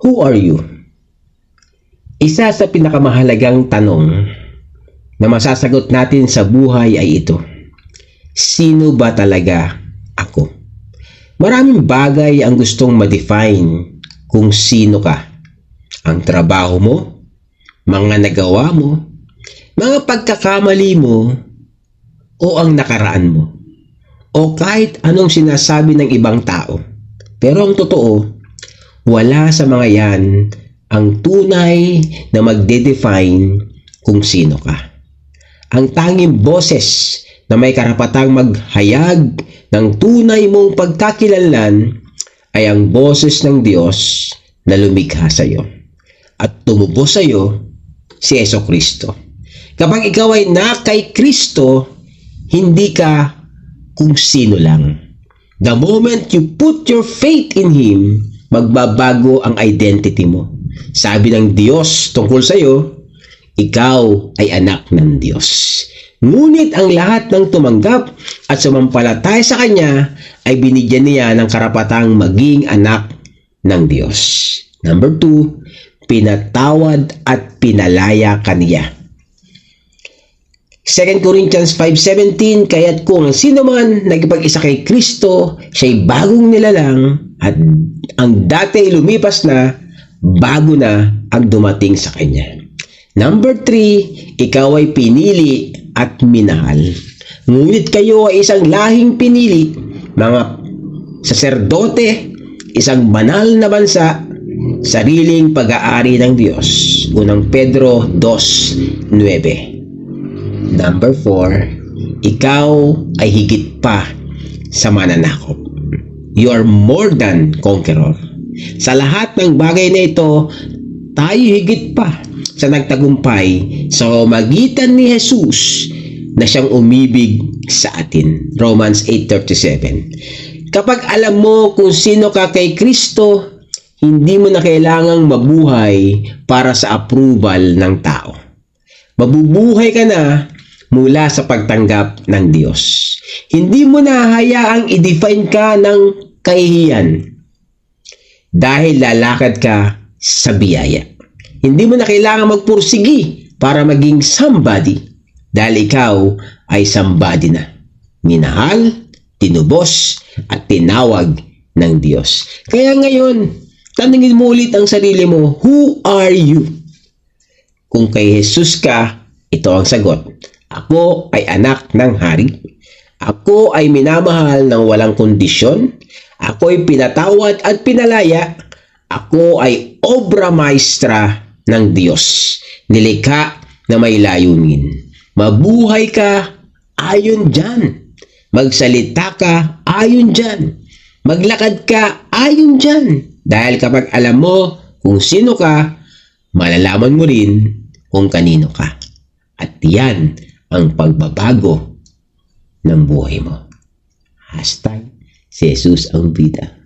Who are you? Isa sa pinakamahalagang tanong na masasagot natin sa buhay ay ito. Sino ba talaga ako? Maraming bagay ang gustong ma-define kung sino ka. Ang trabaho mo, mga nagawa mo, mga pagkakamali mo, o ang nakaraan mo, o kahit anong sinasabi ng ibang tao. Pero ang totoo, wala sa mga yan ang tunay na magde-define kung sino ka. Ang tanging boses na may karapatang maghayag ng tunay mong pagkakilanlan ay ang boses ng Diyos na lumikha sa iyo at tumubos sa iyo si Yeso Kristo. Kapag ikaw ay na kay Kristo, hindi ka kung sino lang. The moment you put your faith in Him, magbabago ang identity mo. Sabi ng Diyos tungkol sa iyo, ikaw ay anak ng Diyos. Ngunit ang lahat ng tumanggap at sumampalataya sa Kanya ay binigyan niya ng karapatang maging anak ng Diyos. Number two, pinatawad at pinalaya kaniya. 2 Corinthians 5.17 Kaya't kung sino man nagpag-isa kay Kristo, siya'y bagong nilalang at ang dati lumipas na, bago na ang dumating sa Kanya. Number 3, ikaw ay pinili at minahal. Ngunit kayo ay isang lahing pinili, mga saserdote, isang banal na bansa, sariling pag-aari ng Diyos. Unang Pedro 2.9 Number 4, ikaw ay higit pa sa mananakop. You are more than conqueror. Sa lahat ng bagay na ito, tayo higit pa sa nagtagumpay sa magitan ni Jesus na siyang umibig sa atin. Romans 8.37 Kapag alam mo kung sino ka kay Kristo, hindi mo na kailangang mabuhay para sa approval ng tao. Mabubuhay ka na mula sa pagtanggap ng Diyos. Hindi mo na hayaang i-define ka ng kahihiyan dahil lalakad ka sa biyaya. Hindi mo na kailangan magpursigi para maging somebody dahil ikaw ay somebody na. Minahal, tinubos, at tinawag ng Diyos. Kaya ngayon, tanungin mo ulit ang sarili mo, who are you? Kung kay Jesus ka, ito ang sagot. Ako ay anak ng hari. Ako ay minamahal ng walang kondisyon. Ako ay pinatawad at pinalaya. Ako ay obra maestra ng Diyos. Nilikha na may layunin. Mabuhay ka ayon dyan. Magsalita ka ayon dyan. Maglakad ka ayon dyan. Dahil kapag alam mo kung sino ka, malalaman mo rin kung kanino ka. At yan ang pagbabago ng buhay mo. Hashtag si Jesus ang bida.